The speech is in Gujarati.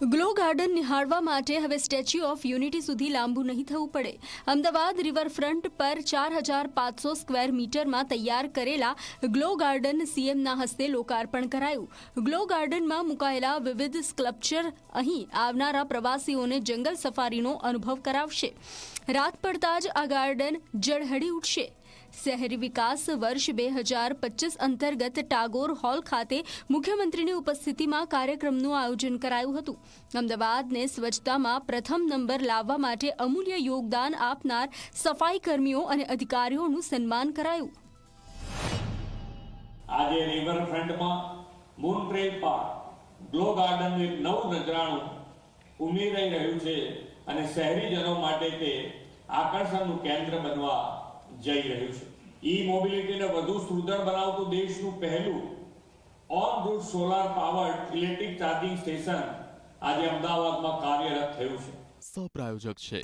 ગ્લો ગાર્ડન નિહાળવા માટે હવે સ્ટેચ્યુ ઓફ યુનિટી સુધી લાંબુ નહીં થવું પડે. અમદાવાદ રિવરફ્રન્ટ પર ચાર હજાર પાંચસો સ્ક્વેર મીટરમાં તૈયાર કરેલા ગ્લો ગાર્ડન સીએમના હસ્તે લોકાર્પણ કરાયું. ગ્લો ગાર્ડનમાં મુકાયેલા વિવિધ સ્કલ્પચર અહીં આવનારા પ્રવાસીઓને જંગલ સફારીનો અનુભવ કરાવશે. રાત પડતા જ આ ગાર્ડન જળહળી ઉઠશે. શહેરી વિકાસ વર્ષ બે હજાર પચીસ અંતર્ગત ટાગોર હોલ ખાતે મુખ્યમંત્રીની ઉપસ્થિતિમાં કાર્યક્રમનું આયોજન કરાયું હતું. અમદાવાદને સ્વચ્છતામાં પ્રથમ નંબર લાવવા માટે અમૂલ્ય યોગદાન આપનાર સફાઈ કર્મીઓ અને અધિકારીઓનું સન્માન કરાયું. આજે રિવરફ્રન્ટમાં મૂન ટ્રેલ પાર્ક ગ્લો ગાર્ડનનું એક નવું નજરાણું ઉમેરાઈ રહ્યું છે અને શહેરીજનો માટે તે આકર્ષણનું કેન્દ્ર બનવા જઈ રહ્યું છે. ઈ મોબિલિટીને વધુ સુદૃઢ બનાવતું દેશનું પહેલું on route solar powered electric charging station આજે અમદાવાદમાં કાર્યરત થયું છે. સહ પ્રાયોજક છે.